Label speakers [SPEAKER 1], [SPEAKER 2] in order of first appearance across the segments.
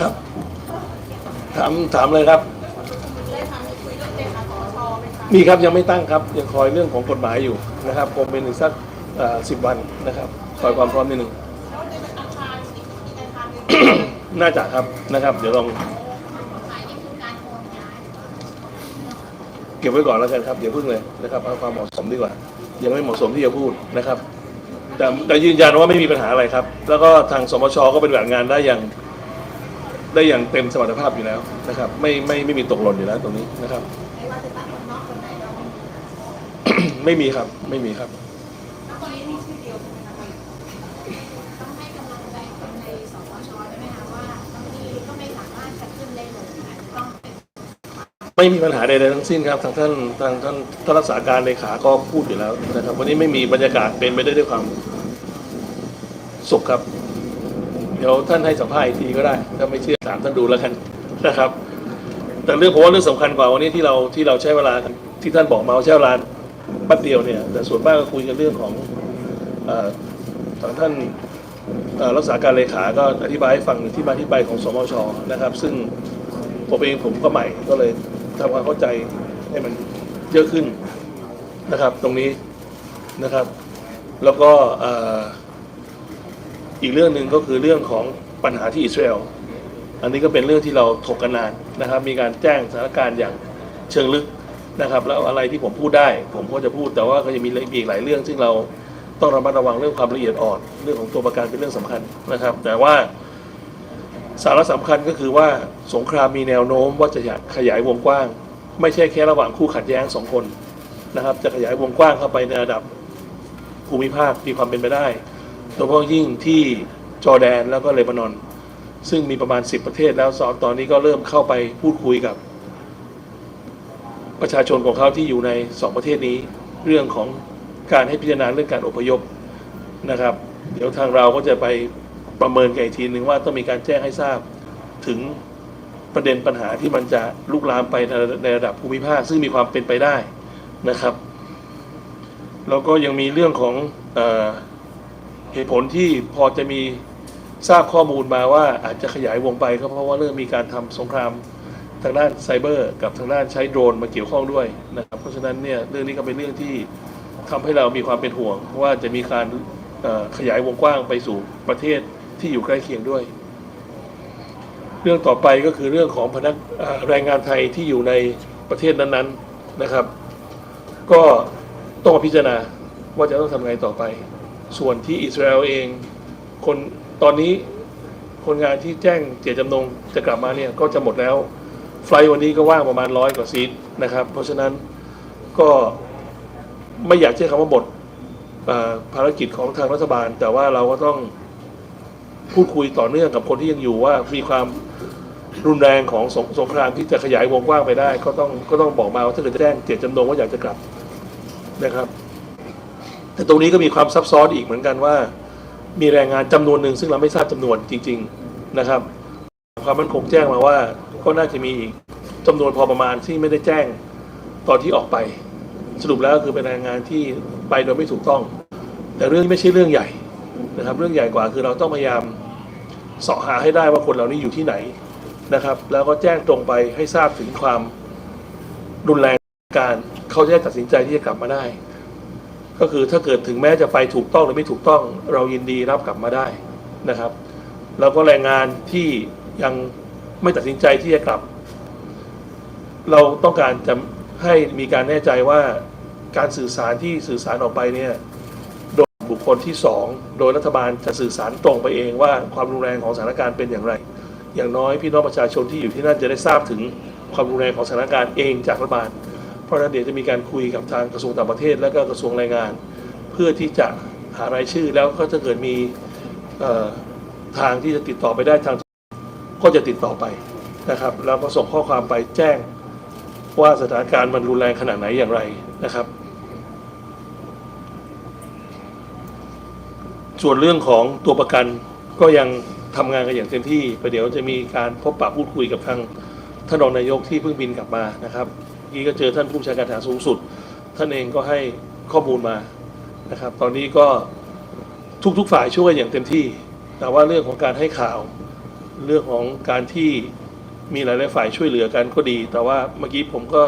[SPEAKER 1] ครับ ถามถามเลยครับ มีครับยังไม่ตั้งครับ ยังคอยเรื่องของกฎหมายอยู่นะครับคงเป็นอีกสักสิบวันนะครับคอยความพร้อมนิดหนึ่งน่าจะครับนะครับ เดี๋ยวลองเก็บไว้ก่อนแล้วกันครับเดี๋ยวพึ่งเลยนะครับเอาความเหมาะสมดีกว่า ยังไม่เหมาะสมที่จะพูดนะครับ แต่แต่ยืนยันว่าไม่มีปัญหาอะไรครับ แล้วก็ทางสมชก็เป็นแบบงานได้อย่างได้อย่างเต็มสมรรถภาพอยู่แล้วนะครับ ไม่ไม่ไม่มีตกหล่นอยู่แล้วตรงนี้นะครับ
[SPEAKER 2] ไม่ว่าจะตัดคนนอกคนไหนเราไม่มี
[SPEAKER 1] ไม่มีครับ ไม่มีครับ
[SPEAKER 2] ไม่มีปั
[SPEAKER 1] ญหาใดๆทั้งสิ้นครับทางท่านทางท่านท่านรักษาการเลขาก็พูดอยู่แล้วนะครับ วันนี้ไม่มีบรรยากาศเป็นไปได้ด้วยความสุขครับ เดี๋ยวท่านให้สัมภาษณ์อีกทีก็ได้ ถ้าไม่เชื่อถามท่านดูแล้วกันนะครับ แต่เรื่องผมว่าเรื่องสำคัญกว่าวันนี้ที่เราที่เราใช้เวลาที่ท่านบอกมาใช้เวลาแป๊บเดียวเนี่ย แต่ส่วนมากก็คุยกันเรื่องของอ่อทางท่านอ่อรักษาการเลขา ก็อธิบายให้ฟังที่มาที่ไปของสมชนะครับ ซึ่งผมเองผมก็ใหม่ก็เลย ทำความเข้าใจให้มันเยอะขึ้นนะครับ ตรงนี้นะครับ แล้วก็อีกเรื่องหนึ่งก็คือเรื่องของปัญหาที่อิสราเอลอันนี้ก็เป็นเรื่องที่เราถกกันนานนะครับ มีการแจ้งสถานการณ์อย่างเชิงลึกนะครับ แล้วอะไรที่ผมพูดได้ ผมก็จะพูดแต่ว่าก็จะมีอีกหลายเรื่อง ซึ่งเราต้องระมัดระวังเรื่องความละเอียดอ่อน เรื่องของตัวประกันเป็นเรื่องสำคัญนะครับ แต่ว่า สาระสำคัญก็คือว่าสงครามมีแนวโน้มว่าจะขยายวงกว้าง ไม่ใช่แค่ระหว่างคู่ขัดแย้งสองคนนะครับ จะขยายวงกว้างเข้าไปในระดับภูมิภาคมีความเป็นไปได้โดยเฉพาะยิ่งที่จอร์แดนแล้วก็เลบานอน ซึ่งมีประมาณ 10 ประเทศแล้วสอนตอนนี้ก็เริ่มเข้าไปพูดคุยกับ ประชาชนของเขาที่อยู่ในสองประเทศนี้ เรื่องของการให้พิจารณาเรื่องการอพยพนะครับ เดี๋ยวทางเราก็จะไป ประเมินกันอีกทีหนึ่งว่าต้องมีการแจ้งให้ทราบถึงประเด็นปัญหาที่มันจะลุกลามไปในระดับภูมิภาคซึ่งมีความเป็นไปได้นะครับ แล้วก็ยังมีเรื่องของเออเหตุผลที่พอจะมีทราบข้อมูลมาว่าอาจจะขยายวงไปก็เพราะว่าเริ่มมีการทำสงครามทางด้านไซเบอร์ กับทางด้านใช้โดรนมาเกี่ยวข้องด้วยนะครับ เพราะฉะนั้นเนี่ยเรื่องนี้ก็เป็นเรื่องที่ทำให้เรามีความเป็นห่วงว่าจะมีการขยายวงกว้างไปสู่ประเทศ ที่อยู่ใกล้เคียงด้วย เรื่องต่อไปก็คือเรื่องของพนักแรงงานไทยที่อยู่ในประเทศนั้นๆนะครับ ก็ต้องมาพิจารณาว่าจะต้องทำไงต่อไป ส่วนที่อิสราเอลเอง คนตอนนี้คนงานที่แจ้งเจตจำนงจะกลับมาเนี่ยก็จะหมดแล้ว ไฟล์วันนี้ก็ว่างประมาณร้อยกว่าซีทนะครับ เพราะฉะนั้นก็ไม่อยากใช้คำว่าหมดภารกิจของทางรัฐบาล แต่ว่าเราก็ต้อง พูดคุยต่อเนื่องกับคนที่ยังอยู่ว่ามีความรุนแรงของสงสงครามที่จะขยายวงกว้างไปได้ ก็ต้องก็ต้องบอกมาว่าถ้าเกิดจะแจ้งเจตจำนงว่าอยากจะกลับนะครับ แต่ตรงนี้ก็มีความซับซ้อนอีกเหมือนกันว่า มีแรงงานจำนวนหนึ่งซึ่งเราไม่ทราบจำนวนจริง ๆนะครับ ความมั่นคงแจ้งมาว่าก็น่าจะมีอีกจำนวนพอประมาณที่ไม่ได้แจ้งตอนที่ออกไป สรุปแล้วก็คือเป็นแรงงานที่ไปโดยไม่ถูกต้อง แต่เรื่องนี้ไม่ใช่เรื่องใหญ่ นะครับเรื่องใหญ่กว่าคือเราต้องพยายามเสาะหาให้ได้ว่าคนเหล่านี้อยู่ที่ไหนนะครับ แล้วก็แจ้งตรงไปให้ทราบถึงความรุนแรงการเขาจะได้ตัดสินใจที่จะกลับมาได้ ก็คือถ้าเกิดถึงแม้จะไปถูกต้องหรือไม่ถูกต้อง เรายินดีรับกลับมาได้นะครับ แล้วก็แรงงานที่ยังไม่ตัดสินใจที่จะกลับ เราต้องการจะให้มีการแน่ใจว่าการสื่อสารที่สื่อสารออกไปเนี่ยโดย บุคคลที่สองโดยรัฐบาลจะสื่อสารตรงไปเองว่าความรุนแรงของสถานการณ์เป็นอย่างไร อย่างน้อยพี่น้องประชาชนที่อยู่ที่นั่นจะได้ทราบถึงความรุนแรงของสถานการณ์เองจากรัฐบาล เพราะฉะนั้นเดี๋ยวจะมีการคุยกับทางกระทรวงต่างประเทศและก็กระทรวงแรงงาน เพื่อที่จะหารายชื่อแล้วก็ถ้าเกิดมีทางที่จะติดต่อไปได้ทางก็จะติดต่อไปนะครับ แล้วก็ส่งข้อความไปแจ้งว่าสถานการณ์มันรุนแรงขนาดไหนอย่างไรนะครับ ส่วนเรื่องของตัวประกันก็ยังทำงานกันอย่างเต็มที่ประเดี๋ยวจะมีการพบปะพูดคุยกับทางท่านรองนายกที่เพิ่งบินกลับมานะครับเมื่อกี้ก็เจอท่านผู้ชาการทหารสูงสุด ท่านเองก็ให้ข้อมูลมานะครับ ตอนนี้ก็ทุกๆฝ่ายช่วยอย่างเต็มที่ แต่ว่าเรื่องของการให้ข่าว เรื่องของการที่มีหลายๆฝ่ายช่วยเหลือกันก็ดี แต่ว่าเมื่อกี้ผมก็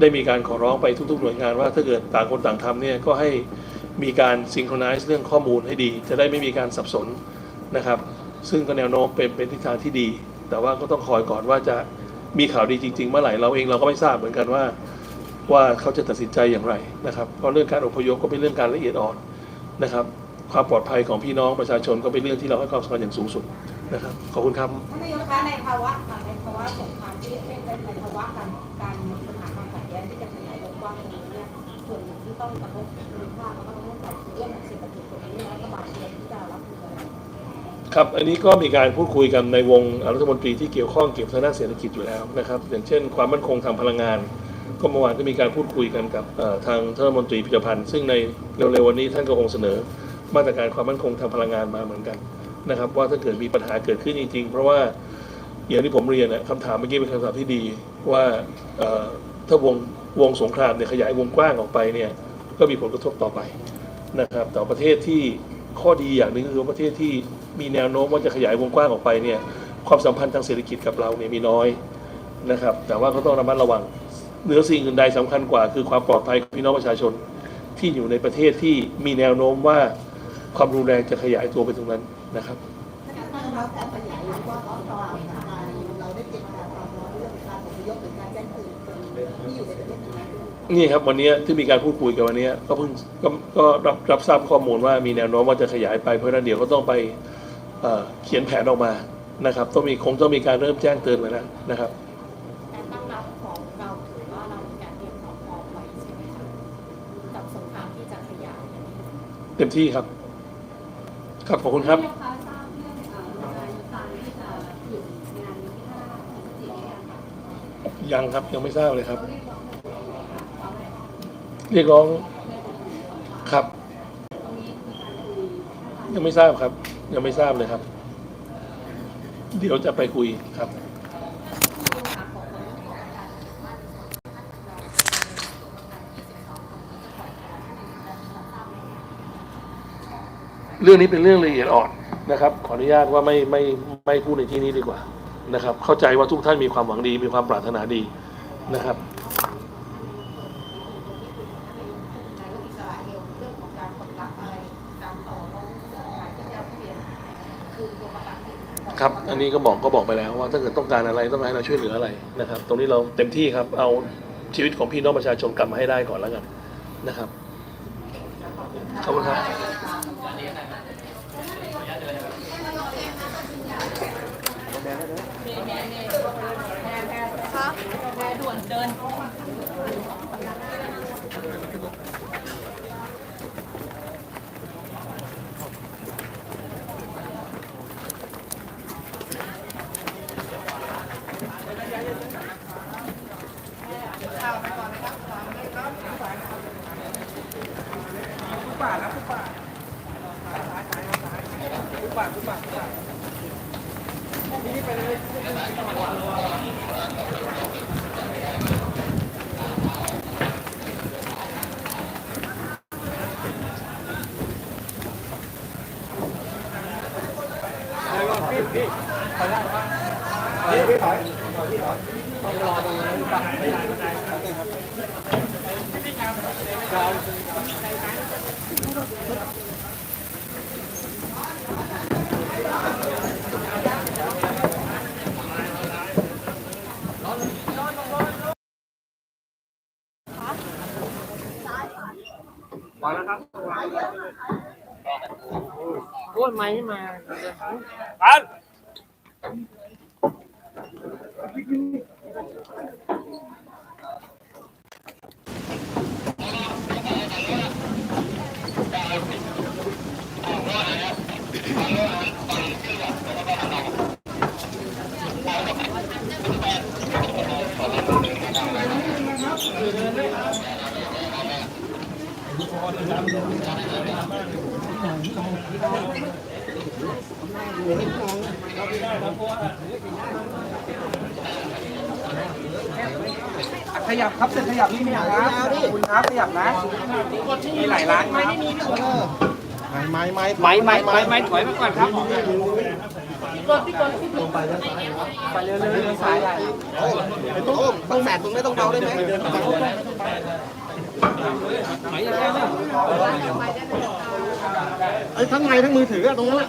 [SPEAKER 1] ได้มีการขอร้องไปทุก ๆ หน่วยงานว่าถ้าเกิดต่างคนต่างทำเนี่ยก็ให้ มีการซิงโครไนซ์เรื่องข้อมูลให้ดี จะได้ไม่มีการสับสนนะครับ ซึ่งก็แนวโน้มเป็นเป็นทิศทางที่ดี แต่ว่าก็ต้องคอยก่อนว่าจะมีข่าวดีจริง ๆ เมื่อไหร่เราเองเราก็ไม่ทราบเหมือนกันว่า ว่าเขาจะตัดสินใจอย่างไรนะครับเพราะเรื่องการอพยพก็เป็นเรื่องการละเอียดอ่อนนะครับ ความปลอดภัยของพี่น้องประชาชนก็เป็นเรื่องที่เราให้ความสำคัญอย่างสูงสุดนะครับขอบคุณครับ
[SPEAKER 3] ท่านนายกคะในภาวะในภาวะสงครามที่เป็นในภาวะการการปัญหาความขัดแย้งที่จะขยายวงกว้างตรงนี้เนี่ยส่วนหนึ่งที่ต้องกระทบภูมิภาคแล้วก็
[SPEAKER 1] ครับ อันนี้ก็มีการพูดคุยกันในวงรัฐมนตรีที่เกี่ยวข้องเกี่ยวกับทางด้านเศรษฐกิจอยู่แล้วนะครับ อย่างเช่น ความมั่นคงทางพลังงาน ก็เมื่อวานก็มีการพูดคุยกันกับทางท่านรัฐมนตรีพิจพันธ์ซึ่งในเร็วๆวันนี้ท่านก็คงเสนอ มาตรการความมั่นคงทางพลังงานมาเหมือนกันนะครับ ว่าถ้าเกิดมีปัญหาเกิดขึ้นจริงๆ เพราะว่าอย่างที่ผมเรียนนะคำถามเมื่อกี้เป็นคำถามที่ดีว่าถ้าวงวงสงครามเนี่ยขยายวงกว้างออกไปเนี่ยก็มีผลกระทบต่อไปนะครับ ต่อประเทศที่ข้อดีอย่างหนึ่งก็คือประเทศที่ มีแนวโน้มว่าจะขยายวงกว้างออกไปเนี่ยความสัมพันธ์ทางเศรษฐกิจกับเราเนี่ยมีน้อยนะครับ แต่ว่าก็ต้องระมัดระวังเหนือสิ่งอื่นใดสำคัญกว่า คือความปลอดภัยของพี่น้องประชาชนที่อยู่ในประเทศที่มีแนวโน้มว่าความรุนแรงจะขยายตัวไปตรงนั้นนะครับ
[SPEAKER 3] นี่ครั
[SPEAKER 1] บวันนี้ที่มีการพูดคุยกันวันนี้ก็เพิ่งก็รับรับทราบข้อมูลว่ามีแนวโน้มว่าจะขยายไปเพราะฉะนั้นเดี๋ยวก็ต้องไป เอ่อเขียนแผนออกมานะครับต้องมีคงต้องมีการเริ่มแจ้งเตือนไว้แล้วนะครับ
[SPEAKER 2] การตั้งรับของเราถือว่าเรามีการเตรียมความพร้อมไว้ใช่ไหมคะกับสงครามที่จะขยายอย่างนี้
[SPEAKER 1] เต็มที่ครับครับขอบคุณครับ
[SPEAKER 4] นายกคะทราบเรื่องเอ่อการการที่จะหยุดงานนี้ที่ห้าพฤศจิกายนค่ะ
[SPEAKER 1] ยังครับยังไม่ทราบเลยครับ
[SPEAKER 4] เรียกร้องในความหมายว่า
[SPEAKER 1] เรียกร้องครับ
[SPEAKER 4] ตรงนี้มีการคุยนะคะ
[SPEAKER 1] ยังไม่ทราบครับ ยังไม่ทราบเลยครับ เดี๋ยวจะไปคุยครับ เรื่องนี้เป็นเรื่องละเอียดอ่อนนะครับ ขออนุญาตว่าไม่ไม่ไม่พูดในที่นี้ดีกว่านะครับ เข้าใจว่าทุกท่านมีความหวังดีมีความปรารถนาดีนะครับ
[SPEAKER 3] นายกอิสราเอลเรื่องของการปฏิบัติอะไรการต่อรองเรื่องการที่จะเปลี่ยนคืนตัวประกันให้
[SPEAKER 1] ครับ อันนี้ก็บอกก็บอกไปแล้วว่าถ้าเกิดต้องการอะไรต้องการให้เราช่วยเหลืออะไรนะครับ ตรงนี้เราเต็มที่ครับ เอาชีวิตของพี่น้องประชาชนกลับมาให้ได้ก่อนแล้วกันนะครับ ขอบคุณครับ
[SPEAKER 5] โอ้ยไม่มาปัน
[SPEAKER 6] ขยับครับเสร็จขยับนี่ครับคุณครับขยับนะมีหลายร้านครับไม้ไม้
[SPEAKER 5] ไม้ไม้ไม้ไม้ถอยมาก่อนครับ
[SPEAKER 6] ไปเร็วเร็วเร็วสายได้ไอ้ตุ้มบางแสนมึงไม่ต้องเบาได้ไหม
[SPEAKER 5] ไหนยังไงเนี่ย
[SPEAKER 6] ไอ้ทั้งไม้ทั้งมือถืออะตรงนั้นแหละ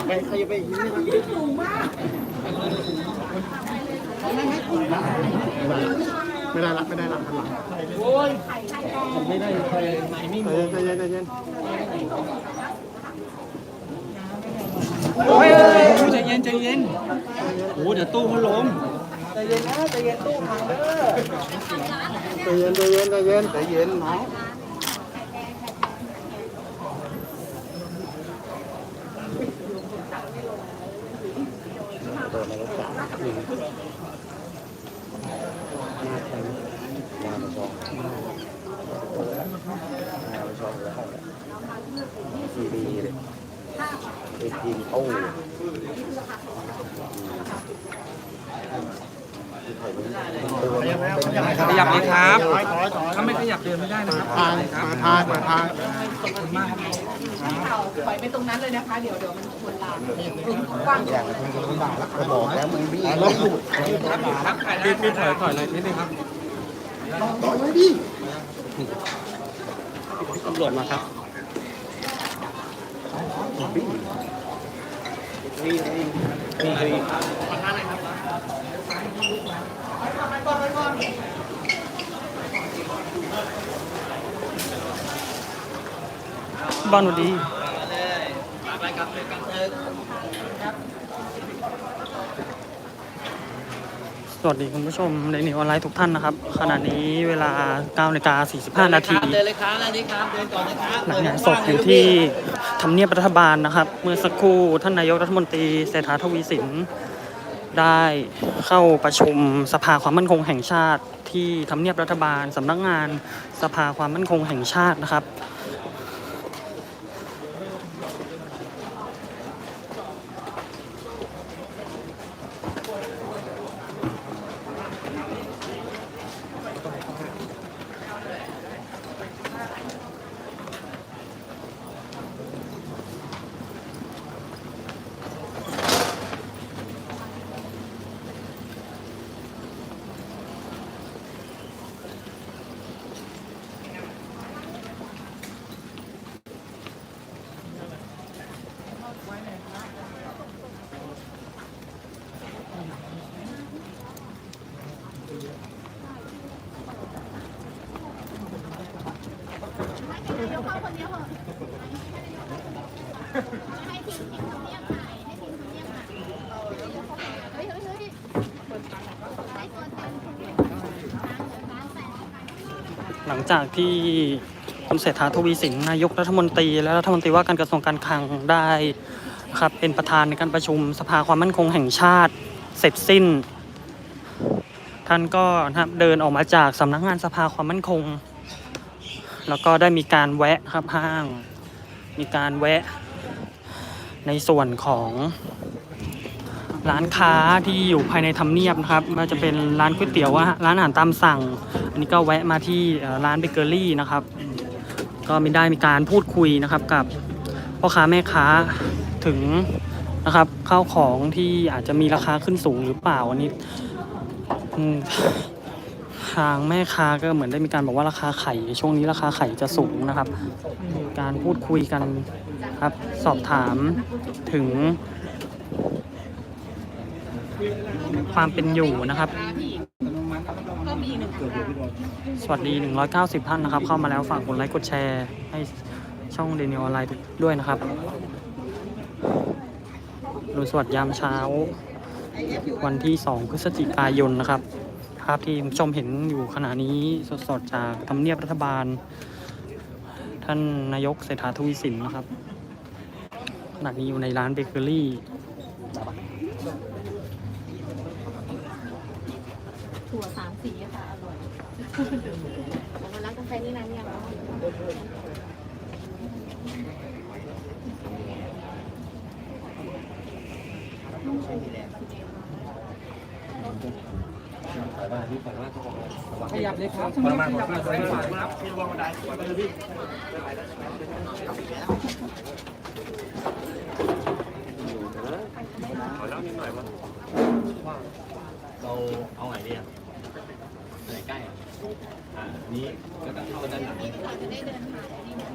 [SPEAKER 6] ไม่ใครไปยิงไม่ได้ละไม่ได้ละหันหลัง
[SPEAKER 5] โอ้ยไม่ได้ใครไม่มี
[SPEAKER 6] ใจเย็นใจเย็นใจเย็น
[SPEAKER 5] โอ้ยใจเย็นใจเย็นโอ้เดี๋ยวตู้เขาล้ม
[SPEAKER 6] ใจเย็นนะใจเย็นตู้พังเด้อใจเย็นใจเย็นใจเย็นน้ องขยับเลยครับ ถ้าไม่ขยับเดินไม่ได้นะครับทางมาทางมาทาง
[SPEAKER 3] ปล่อยไปตรงนั้นเลยนะคะ เดี๋ยวเดี๋ยวมันชวนลามกว้าง
[SPEAKER 6] ก็บอกแล้วมึงพี่ลองดูด
[SPEAKER 5] ครับพี่พี่ถอยถอยเลยนิดนึงครับ
[SPEAKER 6] ต่อยไว้ดิ
[SPEAKER 5] ตำรวจมาครับ
[SPEAKER 7] บ้านวันดีสวัสดีคุณผู้ชมในนิวออนไลน์ทุกท่านนะครับ ขณะนี้เวลา9นาฬิกา45 นาที
[SPEAKER 5] เดินเลยครับนี่ครับเดินก่อนนะครับ
[SPEAKER 7] หลังงานศพอยู่ที่ ทำเนียบรัฐบาลนะครับ เมื่อสักครู่ท่านนายกรัฐมนตรีเศรษฐาทวีสิน ได้เข้าประชุมสภาความมั่นคงแห่งชาติ ที่ทำเนียบรัฐบาลสำนักงานสภาความมั่นคงแห่งชาตินะครับ หลังจากที่คุณเศรษฐาทวีสินนายกรัฐมนตรี และรัฐมนตรีว่าการกระทรวงการคลังได้ครับเป็นประธานในการประชุมสภาความมั่นคงแห่งชาติเสร็จสิ้น ท่านก็นะครับเดินออกมาจากสำนักงานสภาความมั่นคง แล้วก็ได้มีการแวะครับห้าง มีการแวะในส่วนของ ร้านค้าที่อยู่ภายในทำเนียบนะครับไว่าจะเป็นร้านก๋วยเตี๋ยวอะร้านอาหารตามสั่ง อันนี้ก็แวะมาที่ร้านเบเกอรี่นะครับ ก็มีได้มีการพูดคุยนะครับกับพ่อค้าแม่ค้าถึงนะครับข้าวของที่อาจจะมีราคาขึ้นสูงหรือเปล่าอันนี้ทางแม่ค้าก็เหมือนได้มีการบอกว่าราคาไข่ช่วงนี้ราคาไข่จะสูงนะครับ การพูดคุยกันครับสอบถามถึง ความเป็นอยู่นะครับ สวัสดี 190 ท่านนะครับ เข้ามาแล้วฝากกดไลค์กดแชร์ให้ช่องเดนิวออนไลน์ด้วยนะครับดูสวัสดียามเช้า วันที่ 2 พฤศจิกายนนะครับ ภาพที่ชมเห็นอยู่ขณะนี้สดๆจากทำเนียบรัฐบาล ท่านนายกเศรษฐาทวีสินนะครับขณะนี้อยู่ในร้านเบเกอรี่
[SPEAKER 4] ถั่วสามสีอะค่ะ อร่อย
[SPEAKER 2] มาร้านกาแฟนี่นะเนี่ยเหรอ
[SPEAKER 6] ขยับเลยครับทำไมขยับเลยครับ
[SPEAKER 5] เราเอาไหนดีอะไหนใกล้ อะอ่านี้ก็ต้องเข้าด้านหลัง
[SPEAKER 2] เราจะได้เดินผ่านนี่นะ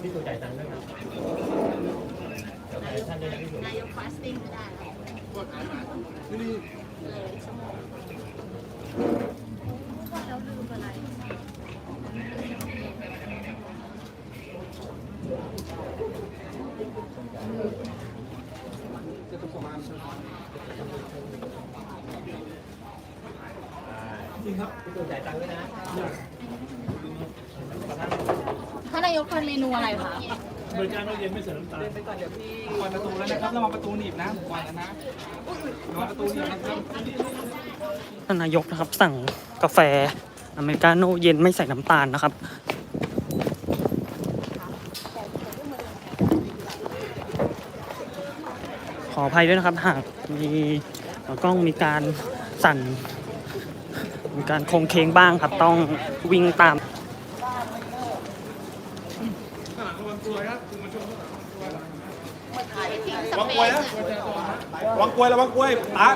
[SPEAKER 5] พี่ตัวจ่ายตังค์ด้วยครับท่านด้วยนะพี่ตัวนา
[SPEAKER 2] ยกฟาสติ้งก็ได้แล้วเลยชั่วโมงแล้วลืมอะไร
[SPEAKER 5] พี่ตัวจ่ายตังค์ด้วยนะ
[SPEAKER 4] ท่านนายกทานเมนูอะไรคะ
[SPEAKER 1] บริการเราเย็นไม่ใส่น้ำตาล
[SPEAKER 6] เดินไปก่อนเดี๋ยวพี่ปล่อยประตูแล้วนะครับระวังประตูหนีบนะผมปล่อยแล้วนะระวังประตูหนีบนะครับ
[SPEAKER 7] ท่านนายกนะครับสั่งกาแฟอเมริกาโน่เย็นไม่ใส่น้ำตาลนะครับขออภัยด้วยนะครับหากมีเอ่อกล้องมีการสั่น มีการโคงเคงบ้างครับต้องวิ่งตาม
[SPEAKER 2] วางกล้วยนะ
[SPEAKER 6] ระวังกล้วยระวังกล้วยตา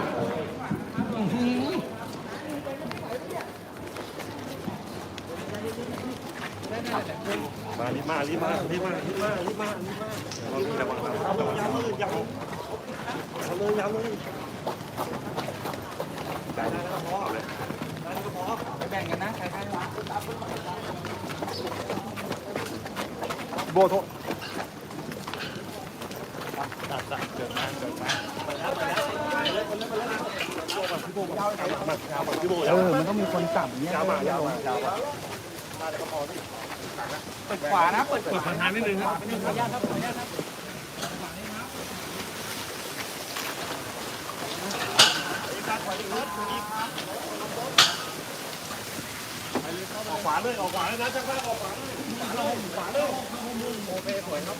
[SPEAKER 1] มารีมารีมารีมารีมารีมารีมาระวังระวังระวังยาวเลยยาวเอาเลยยาวเลยได้ได้แล้วพอเลย
[SPEAKER 6] แบ่งกันนะใครใคร
[SPEAKER 1] โบโทตัดตัดเกิดมาเกิดมามาแล้วมาแล้วมาแล้วมาแล้วมาแล้วพี่โบยาวไปมายาวไปพี่โบยาว
[SPEAKER 6] เออ มันต้องมีคนจับเนี่ย
[SPEAKER 1] ยาวมายาวมายาวมา
[SPEAKER 6] เปิดขวานะ เปิด
[SPEAKER 1] เปิดทางนิดนึงครับออกข วาเลยออกขวาเลยนะช่างภาพออกขวาเลยขวาเลยโอเคสวยครับ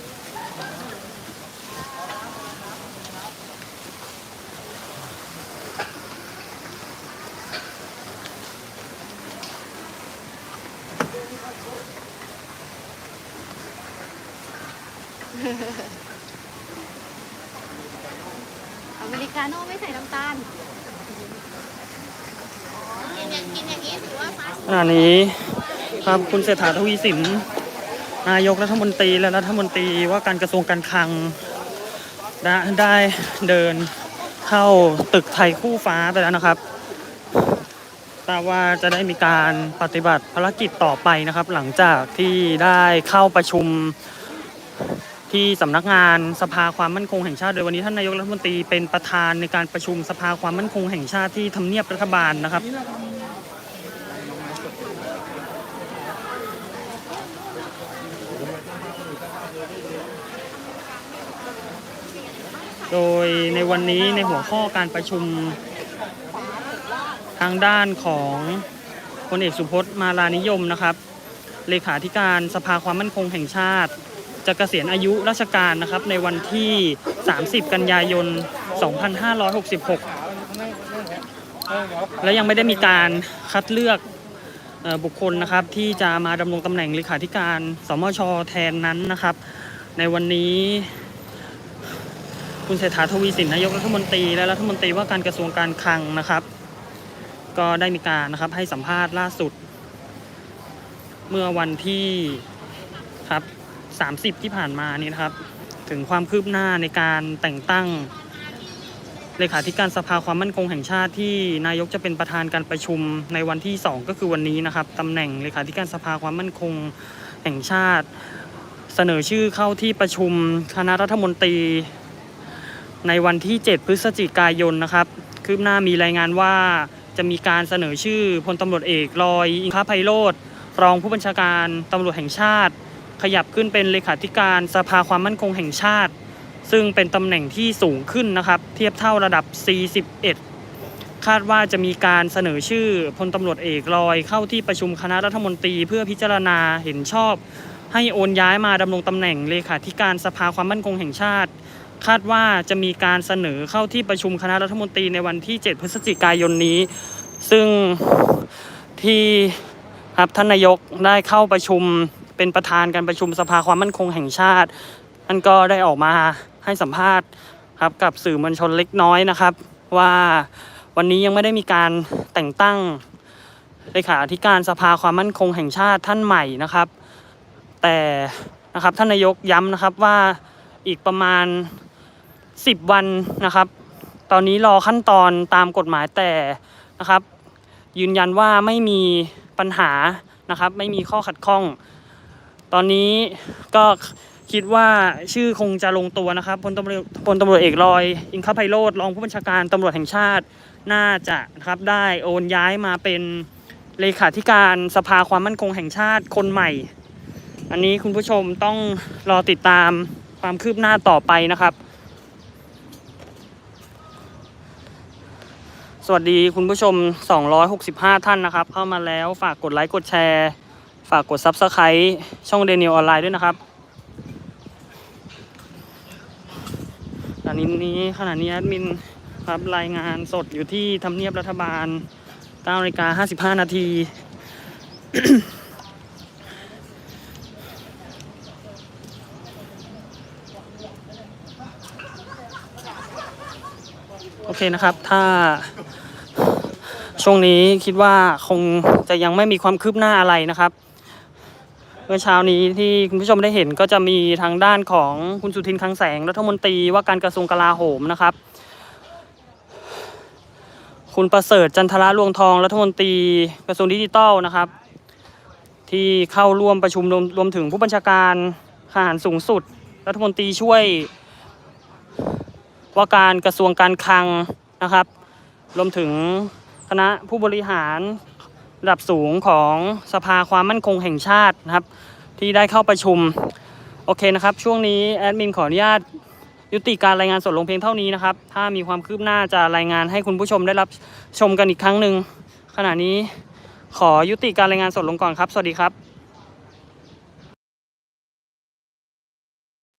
[SPEAKER 2] อเมริกาโน่ไม่ใส่น้ำตาล กินอย่างกินอย่างนี้ถือว่าฟาส
[SPEAKER 7] ขณะนี้ ครับคุณเศรษฐาทวีสินนายกรัฐมนตรีและรัฐมนตรีว่าการกระทรวงการคลังได้เดินเข้าตึกไทยคู่ฟ้าไปแล้วนะครับทราบว่าจะได้มีการปฏิบัติภารกิจต่อไปนะครับ หลังจากที่ได้เข้าประชุมที่สำนักงานสภาความมั่นคงแห่งชาติโดยวันนี้ท่านนายกรัฐมนตรีเป็นประธานในการประชุมสภาความมั่นคงแห่งชาติที่ทำเนียบรัฐบาลนะครับ โดยในวันนี้ในหัวข้อการประชุมทางด้านของพลเอกสุพจน์มาลานิยมนะครับ เลขาธิการสภาความมั่นคงแห่งชาติจะเกษียณอายุราชการนะครับในวันที่ 30 กันยายน 2566 และยังไม่ได้มีการคัดเลือกบุคคลนะครับที่จะมาดำรงตำแหน่งเลขาธิการสมชแทนนั้นนะครับ ในวันนี้ คุณเศรษฐาทวีสินนายกรัฐมนตรีและรัฐมนตรีว่าการกระทรวงการคลังนะครับ ก็ได้มีการนะครับให้สัมภาษณ์ล่าสุด เมื่อวันที่ครับ30 ที่ผ่านมานี้นะครับ ถึงความคืบหน้าในการแต่งตั้งเลขาธิการสภาความมั่นคงแห่งชาติที่นายกจะเป็นประธานการประชุมในวันที่ 2 ก็คือวันนี้นะครับตำแหน่งเลขาธิการสภาความมั่นคงแห่งชาติ เสนอชื่อเข้าที่ประชุมคณะรัฐมนตรี ในวันที่ 7 พฤศจิกายนนะครับ คืบหน้ามีรายงานว่าจะมีการเสนอชื่อพลตำรวจเอกลอยอิงคาไพโรธรองผู้บัญชาการตำรวจแห่งชาติ ขยับขึ้นเป็นเลขาธิการสภาความมั่นคงแห่งชาติ ซึ่งเป็นตำแหน่งที่สูงขึ้นนะครับ เทียบเท่าระดับ 41 คาดว่าจะมีการเสนอชื่อพลตำรวจเอกลอยเข้าที่ประชุมคณะรัฐมนตรี เพื่อพิจารณาเห็นชอบ ให้โอนย้ายมาดำรงตำแหน่งเลขาธิการสภาความมั่นคงแห่งชาติ คาดว่าจะมีการเสนอเข้าที่ประชุมคณะรัฐมนตรีในวันที่ 7 พฤศจิกายนนี้ ซึ่งที่ครับท่านนายกได้เข้าประชุมเป็นประธานการประชุมสภาความมั่นคงแห่งชาติท่านก็ได้ออกมาให้สัมภาษณ์ครับกับสื่อมวลชนเล็กน้อยนะครับ ว่าวันนี้ยังไม่ได้มีการแต่งตั้งเลขาธิการสภาความมั่นคงแห่งชาติท่านใหม่นะครับ แต่นะครับท่านนายกย้ำนะครับว่าอีกประมาณ 10 วันนะครับ ตอนนี้รอขั้นตอนตามกฎหมายแต่นะครับ ยืนยันว่าไม่มีปัญหานะครับ ไม่มีข้อขัดข้อง ตอนนี้ก็คิดว่าชื่อคงจะลงตัวนะครับพลตำรวจพลตำรวจเอกลอย อิงคไพโรธรองผู้บัญชาการตำรวจแห่งชาติน่าจะนะครับได้โอนย้ายมาเป็นเลขาธิการสภาความมั่นคงแห่งชาติคนใหม่ อันนี้คุณผู้ชมต้องรอติดตามความคืบหน้าต่อไปนะครับ สวัสดีคุณผู้ชม 265 ท่านนะครับ เข้ามาแล้วฝากกดไลค์กดแชร์ ฝากกด Subscribe ช่องเดนิวออนไลน์ด้วยนะครับขณะนี้นี้ขณะนี้แอดมินครับรายงานสดอยู่ที่ทำเนียบรัฐบาล9นาฬิกา55 นาที โอเคนะครับ ถ้า ช่วงนี้คิดว่าคงจะยังไม่มีความคืบหน้าอะไรนะครับ เมื่อเช้านี้ที่คุณผู้ชมได้เห็นก็จะมีทางด้านของคุณสุทินคลังแสงรัฐมนตรีว่าการกระทรวงกลาโหมนะครับ คุณประเสริฐจันทระรวงทองรัฐมนตรีกระทรวงดิจิทัลนะครับ ที่เข้าร่วมประชุมรวมรวมถึงผู้บัญชาการทหารสูงสุด รัฐมนตรีช่วย ว่าการกระทรวงการคลังนะครับ รวมถึง คณะผู้บริหารระดับสูงของสภาความมั่นคงแห่งชาตินะครับ ที่ได้เข้าประชุม โอเคนะครับ ช่วงนี้แอดมินขออนุญาตยุติการรายงานสดลงเพียงเท่านี้นะครับ ถ้ามีความคืบหน้าจะรายงานให้คุณผู้ชมได้รับชมกันอีกครั้งหนึ่งขณะนี้ขอยุติการรายงานสดลงก่อนครับ สวัสดีครับ